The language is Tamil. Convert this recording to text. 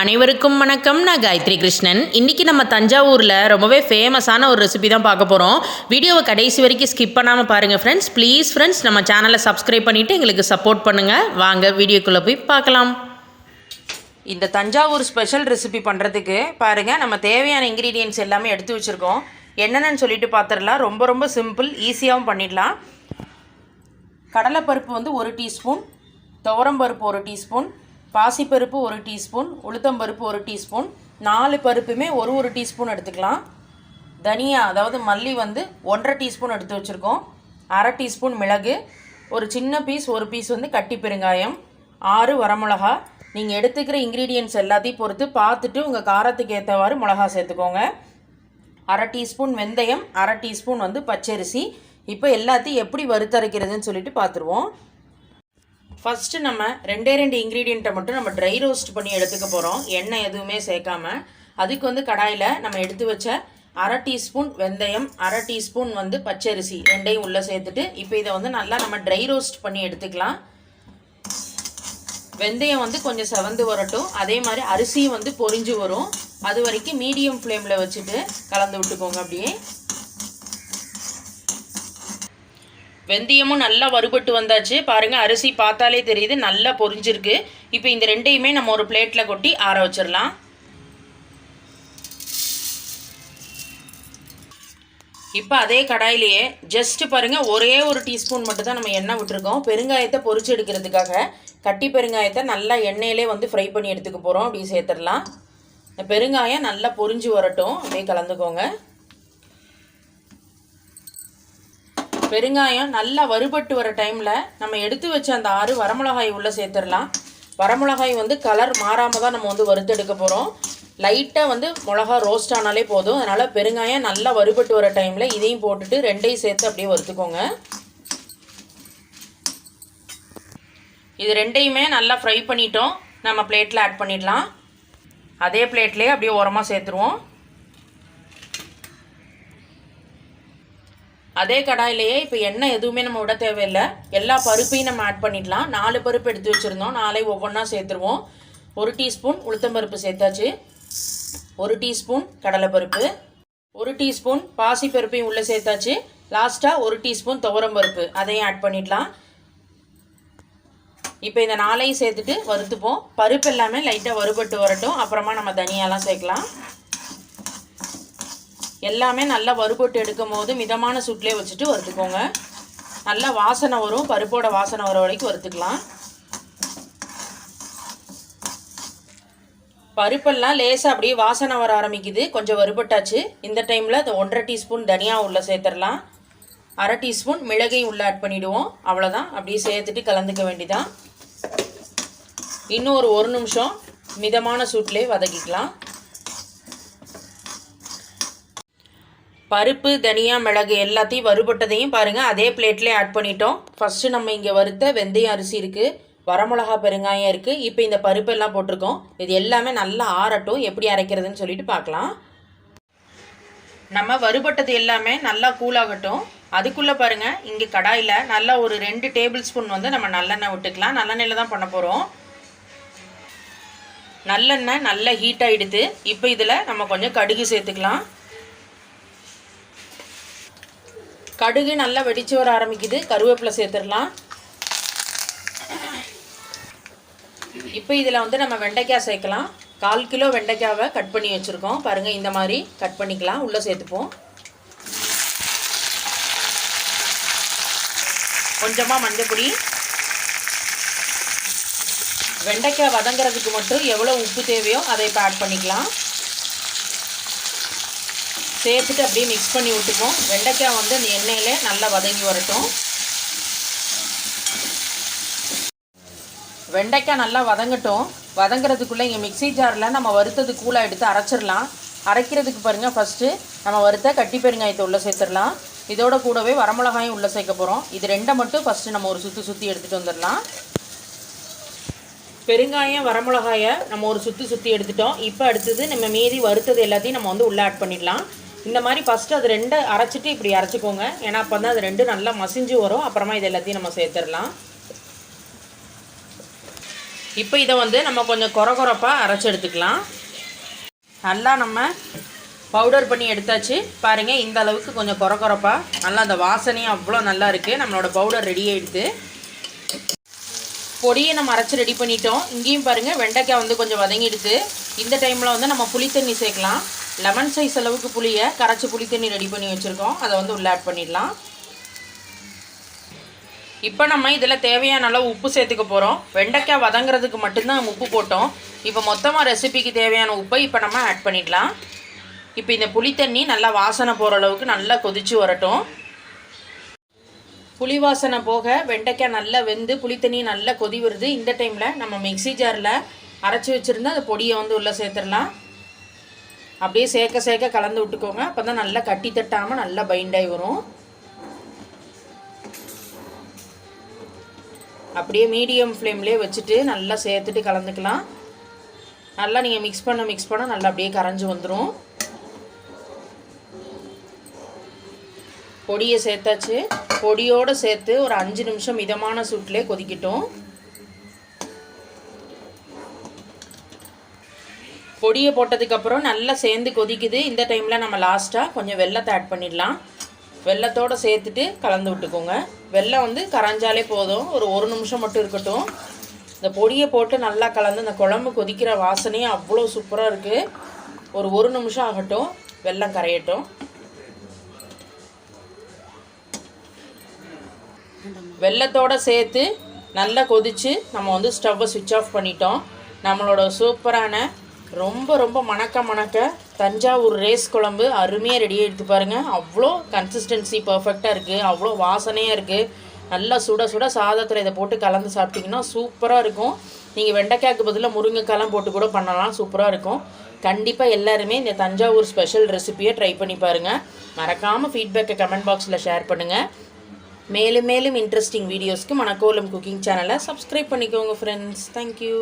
அனைவருக்கும் வணக்கம். நான் காயத்ரி கிருஷ்ணன். இன்றைக்கி நம்ம தஞ்சாவூரில் ரொம்பவே ஃபேமஸான ஒரு ரெசிபி தான் பார்க்க போகிறோம் வீடியோவை கடைசி வரைக்கும் ஸ்கிப் பண்ணாமல் பாருங்கள் ஃப்ரெண்ட்ஸ் ப்ளீஸ் ஃப்ரெண்ட்ஸ் நம்ம சேனலை சப்ஸ்கிரைப் பண்ணிவிட்டு எங்களுக்கு சப்போர்ட் பண்ணுங்கள் வாங்க வீடியோக்குள்ளே போய் பார்க்கலாம். இந்த தஞ்சாவூர் ஸ்பெஷல் ரெசிபி பண்ணுறதுக்கு பாருங்கள் நம்ம தேவையான இன்க்ரீடியன்ஸ் எல்லாமே எடுத்து வச்சுருக்கோம். என்னென்னு சொல்லிட்டு பார்த்துடலாம் ரொம்ப ரொம்ப சிம்பிள் ஈஸியாகவும் பண்ணிடலாம். கடலைப்பருப்பு வந்து ஒரு டீஸ்பூன் துவரம்பருப்பு ஒரு டீஸ்பூன் பாசிப்பருப்பு ஒரு டீஸ்பூன் உளுத்தம்பருப்பு ஒரு டீஸ்பூன் நாலு பருப்புமே ஒரு ஒரு டீஸ்பூன் எடுத்துக்கலாம். தனியா அதாவது மல்லி வந்து ஒன்றரை டீஸ்பூன் எடுத்து வச்சுருக்கோம். அரை டீஸ்பூன் மிளகு ஒரு சின்ன பீஸ் ஒரு பீஸ் வந்து கட்டி பெருங்காயம் ஆறு வரமிளகா. நீங்கள் எடுத்துக்கிற இன்க்ரீடியன்ட்ஸ் எல்லாத்தையும் பொறுத்து பார்த்துட்டு உங்கள் காரத்துக்கு ஏற்றவாறு மிளகா சேர்த்துக்கோங்க. அரை டீஸ்பூன் வெந்தயம் அரை டீஸ்பூன் வந்து பச்சரிசி. இப்போ எல்லாத்தையும் எப்படி வறுத்தரைக்கிறதுன்னு சொல்லிட்டு பார்த்துருவோம். ஃபஸ்ட்டு நம்ம ரெண்டே ரெண்டு இன்க்ரீடியண்ட்டை மட்டும் நம்ம ட்ரை ரோஸ்ட் பண்ணி எடுத்துக்க போகிறோம் எண்ணெய் எதுவுமே சேர்க்காம. அதுக்கு வந்து கடாயில் நம்ம எடுத்து வச்ச அரை டீஸ்பூன் வெந்தயம் அரை டீஸ்பூன் வந்து பச்சரிசி ரெண்டையும் உள்ளே சேர்த்துட்டு இப்போ இதை வந்து நல்லா நம்ம ட்ரை ரோஸ்ட் பண்ணி எடுத்துக்கலாம். வெந்தயம் வந்து கொஞ்சம் செவந்து வரட்டும். அதே மாதிரி அரிசியும் வந்து பொறிஞ்சு வரும். அது வரைக்கும் மீடியம் ஃப்ளேமில் வச்சுட்டு கலந்து விட்டுக்கோங்க அப்படியே. வெந்தயமும் நல்லா வறுபட்டு வந்தாச்சு. பாருங்கள் அரிசி பார்த்தாலே தெரியுது நல்லா பொரிஞ்சிருக்கு. இப்போ இந்த ரெண்டையுமே நம்ம ஒரு பிளேட்டில் கொட்டி ஆற வச்சிடலாம் இப்போ அதே கடாயிலேயே ஜஸ்ட்டு பாருங்கள் ஒரே ஒரு டீஸ்பூன் மட்டும் தான் நம்ம எண்ணெய் விட்டுருக்கோம். பெருங்காயத்தை பொரிச்சு எடுக்கிறதுக்காக கட்டி பெருங்காயத்தை நல்லா எண்ணெயிலே வந்து ஃப்ரை பண்ணி எடுத்துக்க போகிறோம் அப்படி சேர்த்துடலாம். இந்த பெருங்காயம் நல்லா பொரிஞ்சு வரட்டும். அப்படியே கலந்துக்கோங்க. பெருங்காயம் நல்லா வறுபட்டு வர டைமில் நம்ம எடுத்து வச்ச அந்த ஆறு வரமிளகாய் உள்ளே சேர்த்துடலாம். வரமிளகாய் வந்து கலர் மாறாமல் தான் நம்ம வந்து வறுத்தெடுக்க போகிறோம் லைட்டாக வந்து மிளகா ரோஸ்ட் ஆனாலே போதும். அதனால் பெருங்காயம் நல்லா வறுபட்டு வர டைமில் இதையும் போட்டுட்டு ரெண்டையும் சேர்த்து அப்படியே வறுத்துக்கோங்க. இது ரெண்டையுமே நல்லா ஃப்ரை பண்ணிட்டோம். நம்ம பிளேட்டில் ஆட் பண்ணிடலாம். அதே பிளேட்லேயே அப்படியே உரமாக சேர்த்துருவோம். அதே கடாயிலேயே இப்போ எண்ணெய் எதுவுமே நம்ம விட தேவையில்லை. எல்லா பருப்பையும் நம்ம ஆட் பண்ணிடலாம். நாலு பருப்பு எடுத்து வச்சுருந்தோம். நாளை ஒவ்வொன்றா சேர்த்துருவோம். ஒரு டீஸ்பூன் உளுத்தம்பருப்பு சேர்த்தாச்சு. ஒரு டீஸ்பூன் கடலைப்பருப்பு. ஒரு டீஸ்பூன் பாசிப்பருப்பையும் உள்ளே சேர்த்தாச்சு. லாஸ்ட்டாக ஒரு டீஸ்பூன் துவரம்பருப்பு அதையும் ஆட் பண்ணிடலாம். இப்போ இந்த நாளையும் சேர்த்துட்டு வறுத்துப்போம். பருப்பு எல்லாமே லைட்டாக வறுபட்டு வரட்டும். அப்புறமா நம்ம தனியாலாம் சேர்க்கலாம். எல்லாமே நல்லா வறுபட்டு எடுக்கும் போது மிதமான சுட்டிலே வச்சுட்டு வறுத்துக்கோங்க. நல்லா வாசனை வரும். பருப்போட வாசனை வர வரைக்கும் வறுத்துக்கலாம். பருப்பெல்லாம் லேசாக அப்படியே வாசனை வர ஆரம்பிக்குது. கொஞ்சம் வறுபட்டாச்சு. இந்த டைமில் அந்த ஒன்றரை டீஸ்பூன் தனியா உள்ளே சேர்த்துடலாம். அரை டீஸ்பூன் மிளகையும் உள்ளே ஆட் பண்ணிவிடுவோம் அவ்வளோதான் அப்படியே சேர்த்துட்டு கலந்துக்க வேண்டிதான். இன்னும் ஒரு ஒரு நிமிஷம் மிதமான சூட்லேயே வதக்கிக்கலாம். பருப்பு தனியா மிளகு எல்லாத்தையும் வறுபட்டதையும் பாருங்கள் அதே பிளேட்லேயே ஆட் பண்ணிட்டோம். ஃபஸ்ட்டு நம்ம இங்கே வறுத்த வெந்தயம் அரிசி இருக்குது வரமிளகா பெருங்காயம் இருக்குது இப்போ இந்த பருப்பெல்லாம் போட்டிருக்கோம். இது எல்லாமே நல்லா ஆறட்டும். எப்படி அரைக்கிறதுன்னு சொல்லிட்டு பார்க்கலாம். நம்ம வறுபட்டது எல்லாமே நல்லா கூலாகட்டும் அதுக்குள்ளே பாருங்கள் இங்கே கடாயில் நல்லா ஒரு ரெண்டு டேபிள் ஸ்பூன் வந்து நம்ம நல்லெண்ணெய் விட்டுக்கலாம். நல்லெண்ணெயில் தான் பண்ண போகிறோம் நல்லெண்ணெய் நல்லா ஹீட் ஆகிடுது இப்போ இதில் நம்ம கொஞ்சம் கடுகு சேர்த்துக்கலாம். கடுகு நல்லா வெடிச்சு வர ஆரம்பிக்குது. கருவேப்பிலை சேர்த்துடலாம். இப்போ இதில் வந்து நம்ம வெண்டைக்காய் சேர்க்கலாம். கால் கிலோ வெண்டைக்காவை கட் பண்ணி வச்சுருக்கோம். பாருங்கள் இந்த மாதிரி கட் பண்ணிக்கலாம். உள்ளே சேர்த்துப்போம். கொஞ்சமாக மஞ்சப்பொடி வெண்டைக்காய் வதங்குறதுக்கு மட்டும் எவ்வளோ உப்பு தேவையோ அதை இப்போ ஆட் பண்ணிக்கலாம். சேர்த்துட்டு அப்படியே மிக்ஸ் பண்ணி விட்டுப்போம் வெண்டைக்காய் வந்து அந்த எண்ணெயில் நல்லா வதங்கி வரட்டும். வெண்டைக்காய் நல்லா வதங்கட்டும். வதங்குறதுக்குள்ளே இங்கே மிக்ஸி ஜாரில் நம்ம வறுத்தது கூலாக எடுத்து அரைச்சிடலாம். அரைக்கிறதுக்கு பாருங்கள் ஃபஸ்ட்டு நம்ம வறுத்த கட்டி பெருங்காயத்தை உள்ளே சேர்த்துடலாம். இதோட கூடவே வரமிளகாயும் உள்ளே சேர்க்க போகிறோம் இது ரெண்டை மட்டும் ஃபஸ்ட்டு நம்ம ஒரு சுற்றி சுற்றி எடுத்துகிட்டு வந்துடலாம். பெருங்காயம் வரமிளகாயை நம்ம ஒரு சுற்றி சுற்றி எடுத்துட்டோம். இப்போ அடுத்தது நம்ம மீதி வறுத்தது எல்லாத்தையும் நம்ம வந்து உள்ளே ஆட் பண்ணிடலாம். இந்த மாதிரி ஃபஸ்ட்டு அது ரெண்டை அரைச்சிட்டு இப்படி அரைச்சிக்கோங்க. ஏன்னா அப்போ தான் அது ரெண்டு நல்லா மசிஞ்சு வரும். அப்புறமா இது எல்லாத்தையும் நம்ம சேர்த்துடலாம். இப்போ இதை வந்து நம்ம கொஞ்சம் கொர கொரப்பாக அரைச்சி எடுத்துக்கலாம். நல்லா நம்ம பவுடர் பண்ணி எடுத்தாச்சு. பாருங்கள் இந்த அளவுக்கு கொஞ்சம் கொர கொரப்பாக நல்லா அந்த வாசனையும் அவ்வளோ நல்லா இருக்குது நம்மளோட பவுடர் ரெடி ஆகிடுது பொடியை நம்ம அரைச்சி ரெடி பண்ணிட்டோம். இங்கேயும் பாருங்கள் வெண்டைக்காய் வந்து கொஞ்சம் வதங்கிடுது. இந்த டைமில் வந்து நம்ம புளி தண்ணி சேர்க்கலாம். லெமன் சைஸ் அளவுக்கு புளியை கரைச்சி புளி தண்ணி ரெடி பண்ணி வச்சுருக்கோம். அதை வந்து உள்ளே ஆட் பண்ணிடலாம். இப்போ நம்ம இதில் தேவையான அளவு உப்பு சேர்த்துக்க போகிறோம் வெண்டைக்காய் வதங்குறதுக்கு மட்டும்தான் நம்ம உப்பு போட்டோம். இப்போ மொத்தமாக ரெசிபிக்கு தேவையான உப்பை இப்போ நம்ம ஆட் பண்ணிடலாம். இப்போ இந்த புளி தண்ணி நல்லா வாசனை போகிற அளவுக்கு நல்லா கொதிச்சு வரட்டும். புளி வாசனை போக வெண்டைக்காய் நல்லா வெந்து புளி தண்ணி நல்லா கொதி வருது. இந்த டைமில் நம்ம மிக்ஸி ஜாரில் அரைச்சி வச்சுருந்தா அந்த பொடியை வந்து உள்ளே சேர்த்துடலாம். அப்படியே சேர்க்க சேர்க்க கலந்து விட்டுக்கோங்க. அப்போ தான் நல்லா கட்டி தட்டாமல் நல்லா பைண்டாகி வரும். அப்படியே மீடியம் ஃப்ளேம்லேயே வச்சுட்டு நல்லா சேர்த்துட்டு கலந்துக்கலாம். நல்லா நீங்கள் மிக்ஸ் பண்ண மிக்ஸ் பண்ண நல்லா அப்படியே கரைஞ்சி வந்துடும் பொடியை சேர்த்தாச்சு. பொடியோடு சேர்த்து ஒரு அஞ்சு நிமிஷம் மிதமான சூட்டிலே கொதிக்கட்டும். பொடியை போட்டதுக்கப்புறம் நல்லா சேர்ந்து கொதிக்குது. இந்த டைமில் நம்ம லாஸ்ட்டாக கொஞ்சம் வெள்ளத்தை ஆட் பண்ணிடலாம். வெள்ளத்தோடு சேர்த்துட்டு கலந்து விட்டுக்கோங்க. வெள்ளம் வந்து கரைஞ்சாலே போதும். ஒரு ஒரு நிமிஷம் மட்டும் இருக்கட்டும். இந்த பொடியை போட்டு நல்லா கலந்து இந்த குழம்பு கொதிக்கிற வாசனையே அவ்வளோ சூப்பராக இருக்குது ஒரு ஒரு நிமிஷம் ஆகட்டும். வெள்ளம் கரையட்டும். வெள்ளத்தோடு சேர்த்து நல்லா கொதித்து நம்ம வந்து ஸ்டவ்வை சுவிட்ச் ஆஃப் பண்ணிட்டோம். நம்மளோட சூப்பரான ரொம்ப ரொம்ப மணக்க மணக்க தஞ்சாவூர் ரேஸ் குழம்பு அருமையாக ரெடி எடுத்து பாருங்கள் அவ்வளோ கன்சிஸ்டன்சி பர்ஃபெக்டாக இருக்குது அவ்வளோ வாசனையாக இருக்குது நல்லா சுட சுட சாதத்தில் இதை போட்டு கலந்து சாப்பிட்டிங்கன்னா சூப்பராக இருக்கும். நீங்கள் வெண்டைக்காய்க்கு பதிலாக முருங்கைக்காலாம் போட்டு கூட பண்ணலாம். சூப்பராக இருக்கும். கண்டிப்பாக எல்லாருமே இந்த தஞ்சாவூர் ஸ்பெஷல் ரெசிப்பியை ட்ரை பண்ணி பாருங்கள் மறக்காமல் ஃபீட்பேக்கை கமெண்ட் பாக்ஸில் ஷேர் பண்ணுங்கள் மேலும் மேலும் இன்ட்ரெஸ்டிங் வீடியோஸ்க்கு மணக்கோலம் குக்கிங் சேனலை சப்ஸ்கிரைப் பண்ணிக்கோங்க ஃப்ரெண்ட்ஸ் தேங்க்யூ